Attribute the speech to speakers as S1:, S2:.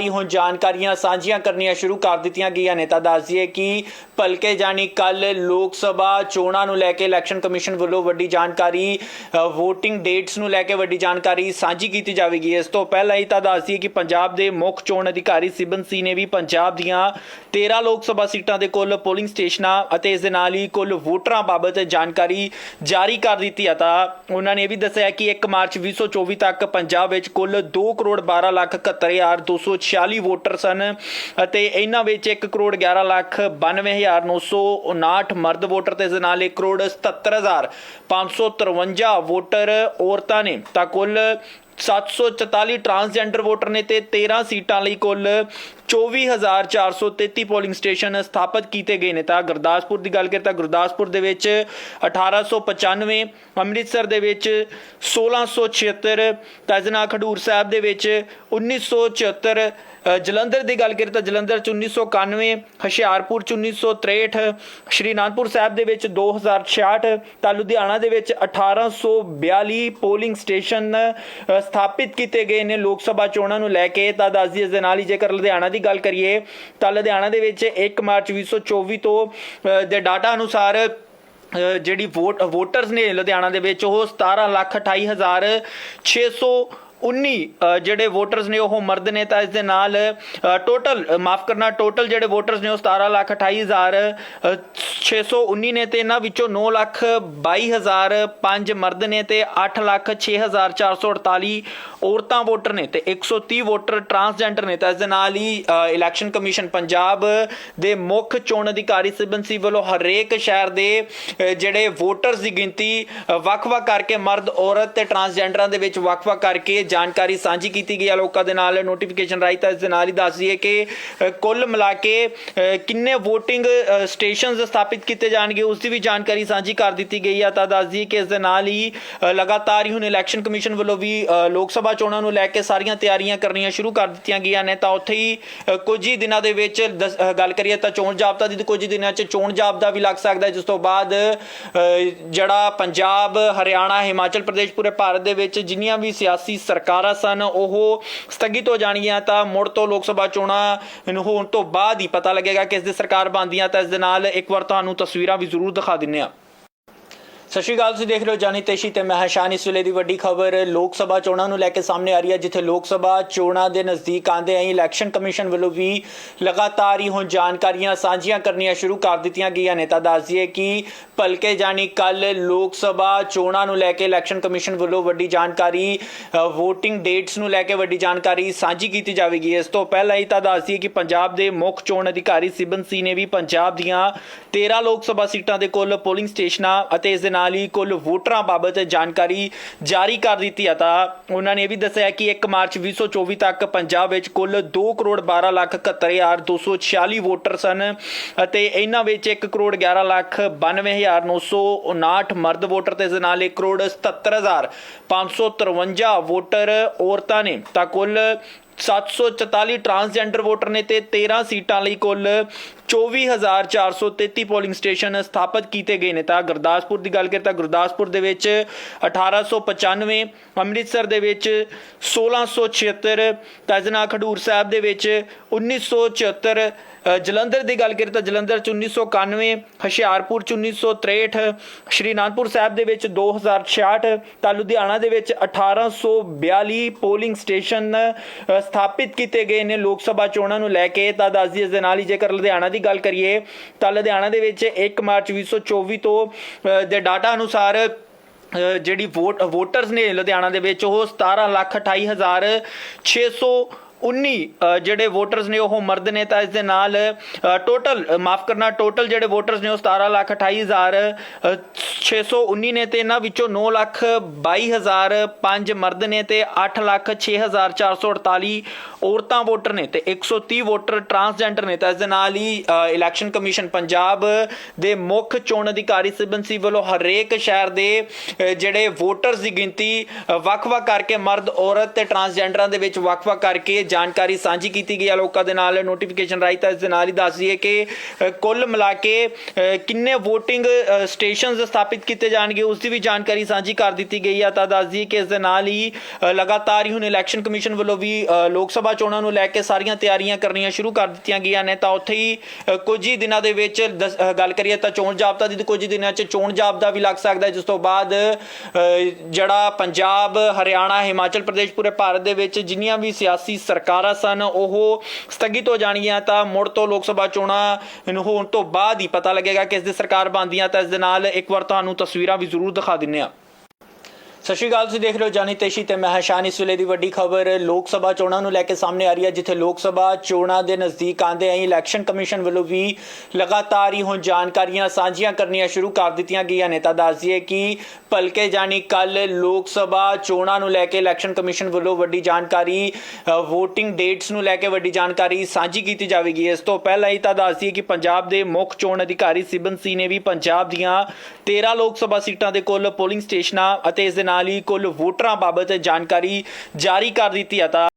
S1: ਹੀ ਹੁਣ ਜਾਣਕਾਰੀਆਂ ਸਾਂਝੀਆਂ ਕਰਨੀਆਂ ਸ਼ੁਰੂ ਕਰ ਦਿੱਤੀਆਂ ਗਈਆਂ ਨੇ। ਤਾਂ ਦੱਸ ਦਈਏ ਕਿ ਭਲਕੇ ਜਾਣੀ ਕੱਲ ਲੋਕ ਸਭਾ ਚੋਣਾਂ ਨੂੰ ਲੈ ਕੇ ਇਲੈਕਸ਼ਨ ਕਮਿਸ਼ਨ ਵੱਲੋਂ ਵੱਡੀ ਜਾਣਕਾਰੀ VOTING ਡੇਟਸ ਨੂੰ ਲੈ ਕੇ ਵੱਡੀ ਜਾਣਕਾਰੀ ਸਾਂਝੀ ਕੀਤੀ ਜਾਵੇਗੀ। ਇਸ ਤੋਂ ਪਹਿਲਾਂ ਹੀ ਤਾਂ ਦੱਸ ਦਈਏ ਕਿ ਪੰਜਾਬ ਦੇ ਮੁੱਖ ਚੋਣ ਅਧਿਕਾਰੀ ਸਿਬਨ ਸੀ ਨੇ ਵੀ ਪੰਜਾਬ ਦੀਆਂ 13 ਲੋਕ ਸਭਾ ਸੀਟਾਂ ਦੇ ਕੁੱਲ ਪੋਲਿੰਗ ਸਟੇਸ਼ਨਾਂ ਅਤੇ ਇਸ ਦੇ ਨਾਲ ਹੀ ਕੁੱਲ ਵੋਟਰਾਂ ਬਾਬਤ ਜਾਣਕਾਰੀ ਜਾਰੀ ਕਰ ਦਿੱਤੀ ਹੈ ਤਾਂ ਉਹਨਾਂ ਨੇ ਇਹ ਵੀ ਦੱਸਿਆ ਕਿ 1 ਮਾਰਚ 2024 ਤੱਕ ਪੰਜਾਬ ਵਿੱਚ ਕੁੱਲ 2 ਕਰੋੜ 12 ਲੱਖ 71246 ਵੋਟਰ ਸਨ ਅਤੇ ਇਹਨਾਂ ਵਿੱਚ 1 ਕਰੋੜ 11 ਲੱਖ 92959 ਮਰਦ ਵੋਟਰ ਤੇ ਇਸ ਦੇ ਨਾਲ 1 ਕਰੋੜ 77553 ਵੋਟਰ ਔਰਤਾਂ ਨੇ ਤਾਂ ਕੁੱਲ 744 ਟਰਾਂਸਜੈਂਡਰ ਵੋਟਰ ਨੇ ਤੇ 13 ਸੀਟਾਂ ਲਈ ਕੁੱਲ 24433 ਪੋਲਿੰਗ ਸਟੇਸ਼ਨ ਸਥਾਪਿਤ ਕੀਤੇ ਗਏ ਨੇ। ਤਾਂ ਗੁਰਦਾਸਪੁਰ ਦੀ ਗੱਲ ਕਰੀਏ ਤਾਂ ਗੁਰਦਾਸਪੁਰ ਦੇ ਵਿੱਚ 1895 ਅੰਮ੍ਰਿਤਸਰ ਦੇ ਵਿੱਚ 1676 ਤਜਨਾ ਖਡੂਰ ਸਾਹਿਬ ਦੇ ਵਿੱਚ 1974 ਅ, ਜਲੰਧਰ ਦੀ ਗੱਲ ਕਰੀਏ ਤਾਂ ਜਲੰਧਰ ਚ 1991 ਹੁਸ਼ਿਆਰਪੁਰ ਚ 1963 ਸ਼੍ਰੀ ਅਨੰਦਪੁਰ ਸਾਹਿਬ ਦੇ ਵਿੱਚ 2066 ਤਾਂ ਲੁਧਿਆਣਾ ਦੇ ਵਿੱਚ 1842 ਪੋਲਿੰਗ ਸਟੇਸ਼ਨ ਸਥਾਪਿਤ ਕੀਤੇ ਗਏ ਨੇ ਲੋਕ ਸਭਾ ਚੋਣਾਂ ਨੂੰ ਲੈ ਕੇ। ਤਾਂ ਦੱਸਦੀ ਇਸ ਦੇ ਨਾਲ ਹੀ ਜੇਕਰ ਲੁਧਿਆਣਾ ਦੀ ਗੱਲ ਕਰੀਏ, ਤਾਂ ਲੁਧਿਆਣਾ ਦੇ ਵਿੱਚ 1 ਮਾਰਚ 2024 ਤੋਂ ਦੇ ਡਾਟਾ ਅਨੁਸਾਰ ਜਿਹੜੀ ਵੋਟ, ਵੋਟਰਸ ਨੇ ਲੁਧਿਆਣਾ ਦੇ ਵਿੱਚ, ਉਹ 17 ਲੱਖ 28 ਹਜ਼ਾਰ 600 19 ਜਿਹੜੇ ਵੋਟਰਸ ਨੇ ਉਹ ਮਰਦ ਨੇ, ਤਾਂ ਇਸ ਦੇ ਨਾਲ ਟੋਟਲ ਮਾਫ ਕਰਨਾ ਟੋਟਲ ਜਿਹੜੇ ਵੋਟਰਸ ਨੇ ਉਹ 17 ਲੱਖ 28 ਹਜ਼ਾਰ 619 ਨੇ ਤੇ ਇਹਨਾਂ ਵਿੱਚੋਂ 9 ਲੱਖ 22 ਹਜ਼ਾਰ 5 ਮਰਦ ਨੇ ਤੇ 8 ਲੱਖ 6 ਹਜ਼ਾਰ 448 ਔਰਤਾਂ ਵੋਟਰ ਨੇ ਤੇ 130 ਵੋਟਰ ਟਰਾਂਸਜੈਂਡਰ ਨੇ, ਤਾਂ ਇਸ ਦੇ ਨਾਲ ਹੀ ਇਲੈਕਸ਼ਨ ਕਮਿਸ਼ਨ ਪੰਜਾਬ ਦੇ ਮੁੱਖ ਚੋਣ ਅਧਿਕਾਰੀ ਸਿਬਨਸੀ ਵੱਲੋਂ ਹਰੇਕ ਸ਼ਹਿਰ ਦੇ ਜਿਹੜੇ ਵੋਟਰਸ ਦੀ ਗਿਣਤੀ ਵੱਖ-ਵੱਖ ਕਰਕੇ ਮਰਦ, ਔਰਤ ਤੇ ਟਰਾਂਸਜੈਂਡਰਾਂ ਦੇ ਵਿੱਚ ਵੱਖ-ਵੱਖ ਕਰਕੇ ਜਾਣਕਾਰੀ ਸਾਂਝੀ ਕੀਤੀ ਗਈ ਆ ਲੋਕਾਂ ਦੇ ਨਾਲ ਨੋਟੀਫਿਕੇਸ਼ਨ ਰਾਹੀਂ ਤਾਂ ਇਸ ਦੇ ਨਾਲ ਹੀ ਦੱਸ ਦਈਏ ਕਿ ਕੁੱਲ ਮਿਲਾ ਕੇ ਕਿੰਨੇ VOTING ਸਟੇਸ਼ਨਸ ਸਥਾਪਿਤ ਕੀਤੇ ਜਾਣਗੇ, ਉਸ ਦੀ ਵੀ ਜਾਣਕਾਰੀ ਸਾਂਝੀ ਕਰ ਦਿੱਤੀ ਗਈ ਆ ਤਾਂ ਦੱਸ ਦਈਏ ਕਿ ਇਸ ਦੇ ਨਾਲ ਹੀ ਲਗਾਤਾਰ ਹੀ ਹੁਣ ਇਲੈਕਸ਼ਨ ਕਮਿਸ਼ਨ ਵੱਲੋਂ ਵੀ ਲੋਕ ਸਭਾ ਚੋਣਾਂ ਨੂੰ ਲੈ ਕੇ ਸਾਰੀਆਂ ਤਿਆਰੀਆਂ ਕਰਨੀਆਂ ਸ਼ੁਰੂ ਕਰ ਦਿੱਤੀਆਂ ਗਈਆਂ ਨੇ। ਤਾਂ ਉੱਥੇ ਹੀ ਕੁਝ ਹੀ ਦਿਨਾਂ ਦੇ ਵਿੱਚ ਦਸ- ਗੱਲ ਕਰੀਏ ਤਾਂ ਚੋਣ ਜਾਬਤਾ ਦੀ ਕੁਝ ਹੀ ਦਿਨਾਂ 'ਚ ਚੋਣ ਜਾਬਤਾ ਵੀ ਲੱਗ ਸਕਦਾ ਜਿਸ ਤੋਂ ਬਾਅਦ ਜਿਹੜਾ ਪੰਜਾਬ, ਹਰਿਆਣਾ, ਹਿਮਾਚਲ ਪ੍ਰਦੇਸ਼ ਪੂਰੇ ਭਾਰਤ ਦੇ ਵਿੱਚ ਜਿੰਨੀਆਂ ਵੀ ਸਿਆਸੀ ਸਰਕਾਰਾਂ ਸਨ, ਉਹ ਸਥਗਿਤ ਹੋ ਜਾਣਗੀਆਂ ਤਾਂ ਮੁੜ ਤੋਂ ਲੋਕ ਸਭਾ ਚੋਣਾਂ ਨੂੰ ਹੋਣ ਤੋਂ ਬਾਅਦ ਹੀ ਪਤਾ ਲੱਗੇਗਾ ਕਿਸ ਦੀ ਸਰਕਾਰ ਬਣਦੀ ਬਣਦੀਆਂ ਤਾਂ ਇਸ ਦੇ ਨਾਲ ਇੱਕ ਵਾਰ ਤੁਹਾਨੂੰ ਤਸਵੀਰਾਂ ਵੀ ਜ਼ਰੂਰ ਦਿਖਾ ਦਿੰਨੇ ਆ ਸਤਿ ਸ਼੍ਰੀ ਅਕਾਲ, ਤੁਸੀਂ ਦੇਖ ਰਹੇ ਹੋ ਜਾਨੀ ਤੇਸ਼ੀ ਤੇ ਮੈਂ ਹਸ਼ਾਨ ਇਸ ਵੇਲੇ ਦੀ ਵੱਡੀ ਖਬਰ ਲੋਕ ਸਭਾ ਚੋਣਾਂ ਨੂੰ ਲੈ ਕੇ ਸਾਹਮਣੇ ਆ ਰਹੀ ਹੈ, ਜਿੱਥੇ ਲੋਕ ਸਭਾ ਚੋਣਾਂ ਦੇ ਨਜ਼ਦੀਕ ਆਂਦੇ ਆਈ ਇਲੈਕਸ਼ਨ ਕਮਿਸ਼ਨ ਵੱਲੋਂ ਵੀ ਲਗਾਤਾਰ ਹੀ ਹੁਣ ਜਾਣਕਾਰੀਆਂ ਸਾਂਝੀਆਂ ਕਰਨੀਆਂ ਸ਼ੁਰੂ ਕਰ ਦਿੱਤੀਆਂ ਗਈਆਂ ਨੇ। ਤਾਂ ਦੱਸ ਦਈਏ ਕਿ ਭਲਕੇ ਜਾਣੀ ਕੱਲ ਲੋਕ ਸਭਾ ਚੋਣਾਂ ਨੂੰ ਲੈ ਕੇ ਇਲੈਕਸ਼ਨ ਕਮਿਸ਼ਨ ਵੱਲੋਂ ਵੱਡੀ ਜਾਣਕਾਰੀ VOTING ਡੇਟਸ ਨੂੰ ਲੈ ਕੇ ਵੱਡੀ ਜਾਣਕਾਰੀ ਸਾਂਝੀ ਕੀਤੀ ਜਾਵੇਗੀ। ਇਸ ਤੋਂ ਪਹਿਲਾਂ ਹੀ ਤਾਂ ਦੱਸ ਦਈਏ ਕਿ ਪੰਜਾਬ ਦੇ ਮੁੱਖ ਚੋਣ ਅਧਿਕਾਰੀ ਸਿਬਨ ਸੀ ਨੇ ਵੀ ਪੰਜਾਬ ਦੀਆਂ 13 ਲੋਕ ਸਭਾ ਸੀਟਾਂ ਦੇ ਕੁੱਲ ਪੋਲਿੰਗ ਸਟੇਸ਼ਨਾਂ ਅਤੇ ਇਸ ਦੇ ਨਾਲ ਹੀ ਕੁੱਲ ਵੋਟਰਾਂ ਬਾਬਤ ਜਾਣਕਾਰੀ ਜਾਰੀ ਕਰ ਦਿੱਤੀ ਆ। ਤਾਂ ਉਹਨਾਂ ਨੇ ਇਹ ਵੀ ਦੱਸਿਆ ਕਿ 1 ਮਾਰਚ 2024 ਤੱਕ ਪੰਜਾਬ ਵਿੱਚ ਕੁੱਲ 2 ਕਰੋੜ 12 ਲੱਖ 71246 ਵੋਟਰ ਸਨ ਅਤੇ ਇਹਨਾਂ ਵਿੱਚ 1 ਕਰੋੜ 11 ਲੱਖ 92959 ਮਰਦ ਵੋਟਰ ਤੇ ਇਸ ਦੇ ਨਾਲ 1 ਕਰੋੜ 77553 ਵੋਟਰ ਔਰਤਾਂ ਨੇ। ਤਾਂ ਕੁੱਲ 744 ਟਰਾਂਸਜੈਂਡਰ ਵੋਟਰ ਨੇ ਤੇ 13 ਸੀਟਾਂ ਲਈ ਕੁੱਲ 24433 ਪੋਲਿੰਗ ਸਟੇਸ਼ਨ ਸਥਾਪਿਤ ਕੀਤੇ ਗਏ ਨੇ। ਤਾਂ ਗੁਰਦਾਸਪੁਰ ਦੀ ਗੱਲ ਕਰੀਏ ਤਾਂ ਗੁਰਦਾਸਪੁਰ ਦੇ ਵਿੱਚ 1895 ਅੰਮ੍ਰਿਤਸਰ ਦੇ ਵਿੱਚ 1676 ਤਜਨਾ ਖਡੂਰ ਸਾਹਿਬ ਦੇ ਵਿੱਚ 1974 ਅ, ਜਲੰਧਰ ਦੀ ਗੱਲ ਕਰੀਏ ਤਾਂ ਜਲੰਧਰ ਚ 1991 ਹੁਸ਼ਿਆਰਪੁਰ ਚ 1963 ਸ਼੍ਰੀ ਅਨੰਦਪੁਰ ਸਾਹਿਬ ਦੇ ਵਿੱਚ 2066 ਤਾਂ ਲੁਧਿਆਣਾ ਦੇ ਵਿੱਚ 1842 ਪੋਲਿੰਗ ਸਟੇਸ਼ਨ ਸਥਾਪਿਤ ਕੀਤੇ ਗਏ ਨੇ ਲੋਕ ਸਭਾ ਚੋਣਾਂ ਨੂੰ ਲੈ ਕੇ। ਤਾਂ ਦੱਸ ਦਈਏ, ਇਸ ਦੇ ਨਾਲ ਹੀ ਜੇਕਰ ਲੁਧਿਆਣਾ ਦੀ ਗੱਲ ਕਰੀਏ, ਤਾਂ ਲੁਧਿਆਣਾ ਦੇ ਵਿੱਚ 1 ਮਾਰਚ 2024 ਤੋਂ ਦੇ ਡਾਟਾ ਅਨੁਸਾਰ ਜਿਹੜੀ ਵੋਟ, ਵੋਟਰਸ ਨੇ ਲੁਧਿਆਣਾ ਦੇ ਵਿੱਚ, ਉਹ 17 ਲੱਖ 28 ਹਜ਼ਾਰ 600 19 ਜਿਹੜੇ ਵੋਟਰਸ ਨੇ ਉਹ ਮਰਦ ਨੇ, ਤਾਂ ਇਸ ਦੇ ਨਾਲ ਟੋਟਲ ਮਾਫ ਕਰਨਾ ਟੋਟਲ ਜਿਹੜੇ ਵੋਟਰਸ ਨੇ ਉਹ 17 ਲੱਖ 28 ਹਜ਼ਾਰ 619 ਨੇ ਤੇ ਇਹਨਾਂ ਵਿੱਚੋਂ 9 ਲੱਖ 22 ਹਜ਼ਾਰ 5 ਮਰਦ ਨੇ ਤੇ 8 ਲੱਖ 6 ਹਜ਼ਾਰ 448 ਔਰਤਾਂ ਵੋਟਰ ਨੇ ਤੇ 130 ਵੋਟਰ ਟਰਾਂਸਜੈਂਡਰ ਨੇ, ਤਾਂ ਇਸ ਦੇ ਨਾਲ ਹੀ ਇਲੈਕਸ਼ਨ ਕਮਿਸ਼ਨ ਪੰਜਾਬ ਦੇ ਮੁੱਖ ਚੋਣ ਅਧਿਕਾਰੀ ਸਿਬਨਸੀ ਵੱਲੋਂ ਹਰੇਕ ਸ਼ਹਿਰ ਦੇ ਜਿਹੜੇ ਵੋਟਰਸ ਦੀ ਗਿਣਤੀ ਵੱਖ-ਵੱਖ ਕਰਕੇ ਮਰਦ, ਔਰਤ ਤੇ ਟਰਾਂਸਜੈਂਡਰਾਂ ਦੇ ਵਿੱਚ ਵੱਖ-ਵੱਖ ਕਰਕੇ ਜਾਣਕਾਰੀ ਸਾਂਝੀ ਕੀਤੀ ਗਈ ਆ ਲੋਕਾਂ ਦੇ ਨਾਲ ਨੋਟੀਫਿਕੇਸ਼ਨ ਰਾਹੀਂ ਤਾਂ ਇਸ ਦੇ ਨਾਲ ਹੀ ਦੱਸ ਦਈਏ ਕਿ ਕੁੱਲ ਮਿਲਾ ਕੇ ਕਿੰਨੇ VOTING ਸਟੇਸ਼ਨਸ ਸਥਾਪਿਤ ਕੀਤੇ ਜਾਣਗੇ, ਉਸ ਦੀ ਵੀ ਜਾਣਕਾਰੀ ਸਾਂਝੀ ਕਰ ਦਿੱਤੀ ਗਈ ਆ ਤਾਂ ਦੱਸ ਦਈਏ ਕਿ ਇਸ ਦੇ ਨਾਲ ਹੀ ਲਗਾਤਾਰ ਹੀ ਹੁਣ ਇਲੈਕਸ਼ਨ ਕਮਿਸ਼ਨ ਵੱਲੋਂ ਵੀ ਲੋਕ ਸਭਾ ਚੋਣਾਂ ਨੂੰ ਲੈ ਕੇ ਸਾਰੀਆਂ ਤਿਆਰੀਆਂ ਕਰਨੀਆਂ ਸ਼ੁਰੂ ਕਰ ਦਿੱਤੀਆਂ ਗਈਆਂ ਨੇ। ਤਾਂ ਉੱਥੇ ਹੀ ਕੁਝ ਹੀ ਦਿਨਾਂ ਦੇ ਵਿੱਚ ਦਸ- ਗੱਲ ਕਰੀਏ ਤਾਂ ਚੋਣ ਜਾਬਤਾ ਦੀ ਕੁਝ ਹੀ ਦਿਨਾਂ 'ਚ ਚੋਣ ਜਾਬਤਾ ਵੀ ਲੱਗ ਸਕਦਾ ਜਿਸ ਤੋਂ ਬਾਅਦ ਜਿਹੜਾ ਪੰਜਾਬ, ਹਰਿਆਣਾ, ਹਿਮਾਚਲ ਪ੍ਰਦੇਸ਼ ਪੂਰੇ ਭਾਰਤ ਦੇ ਵਿੱਚ ਜਿੰਨੀਆਂ ਵੀ ਸਿਆਸੀ ਸਰਕਾਰਾਂ ਸਨ, ਉਹ ਸਥਗਿਤ ਹੋ ਜਾਣਗੀਆਂ ਤਾਂ ਮੁੜ ਤੋਂ ਲੋਕ ਸਭਾ ਚੋਣਾਂ ਨੂੰ ਹੋਣ ਤੋਂ ਬਾਅਦ ਹੀ ਪਤਾ ਲੱਗੇਗਾ ਕਿਸ ਦੀ ਸਰਕਾਰ ਬਣਦੀ ਬਣਦੀਆਂ ਤਾਂ ਇਸ ਦੇ ਨਾਲ ਇੱਕ ਵਾਰ ਤੁਹਾਨੂੰ ਤਸਵੀਰਾਂ ਵੀ ਜ਼ਰੂਰ ਦਿਖਾ ਦਿੰਨੇ ਆ ਸਤਿ ਸ਼੍ਰੀ ਅਕਾਲ, ਤੁਸੀਂ ਦੇਖ ਰਹੇ ਹੋ ਜਾਨੀ ਤੇਸ਼ੀ ਤੇ ਮੈਂ ਹਸ਼ਾਨ ਇਸ ਵੇਲੇ ਦੀ ਵੱਡੀ ਖਬਰ, ਲੋਕ ਸਭਾ ਚੋਣਾਂ ਨੂੰ ਲੈ ਕੇ ਸਾਹਮਣੇ ਆ ਰਹੀ ਹੈ, ਜਿੱਥੇ ਲੋਕ ਸਭਾ ਚੋਣਾਂ ਦੇ ਨਜ਼ਦੀਕ ਆਂਦੇ ਆਈ ਇਲੈਕਸ਼ਨ ਕਮਿਸ਼ਨ ਵੱਲੋਂ ਵੀ ਲਗਾਤਾਰ ਹੀ ਹੁਣ ਜਾਣਕਾਰੀਆਂ ਸਾਂਝੀਆਂ ਕਰਨੀਆਂ ਸ਼ੁਰੂ ਕਰ ਦਿੱਤੀਆਂ ਗਈਆਂ ਨੇ। ਤਾਂ ਦੱਸ ਦਈਏ ਕਿ ਭਲਕੇ ਜਾਨੀ ਕੱਲ ਲੋਕ ਸਭਾ ਚੋਣਾਂ ਨੂੰ ਲੈ ਕੇ ਇਲੈਕਸ਼ਨ ਕਮਿਸ਼ਨ ਵੱਲੋਂ ਵੱਡੀ ਜਾਣਕਾਰੀ VOTING ਡੇਟਸ ਨੂੰ ਲੈ ਕੇ ਵੱਡੀ ਜਾਣਕਾਰੀ ਸਾਂਝੀ ਕੀਤੀ ਜਾਵੇਗੀ। ਇਸ ਤੋਂ ਪਹਿਲਾਂ ਹੀ ਤਾਂ ਦੱਸ ਦਈਏ ਕਿ ਪੰਜਾਬ ਦੇ ਮੁੱਖ ਚੋਣ ਅਧਿਕਾਰੀ ਸਿਬਨ ਸੀ ਨੇ ਵੀ ਪੰਜਾਬ ਦੀਆਂ 13 ਲੋਕ ਸਭਾ ਸੀਟਾਂ ਦੇ ਕੁੱਲ ਪੋਲਿੰਗ ਸਟੇਸ਼ਨਾਂ ਅਤੇ ਇਸ ਦੇ ਨਾਲ ਨਾਲ ਹੀ ਕੁੱਲ ਵੋਟਰਾਂ ਬਾਬਤ ਜਾਣਕਾਰੀ ਜਾਰੀ ਕਰ ਦਿੱਤੀ ਹੈ। ਤਾਂ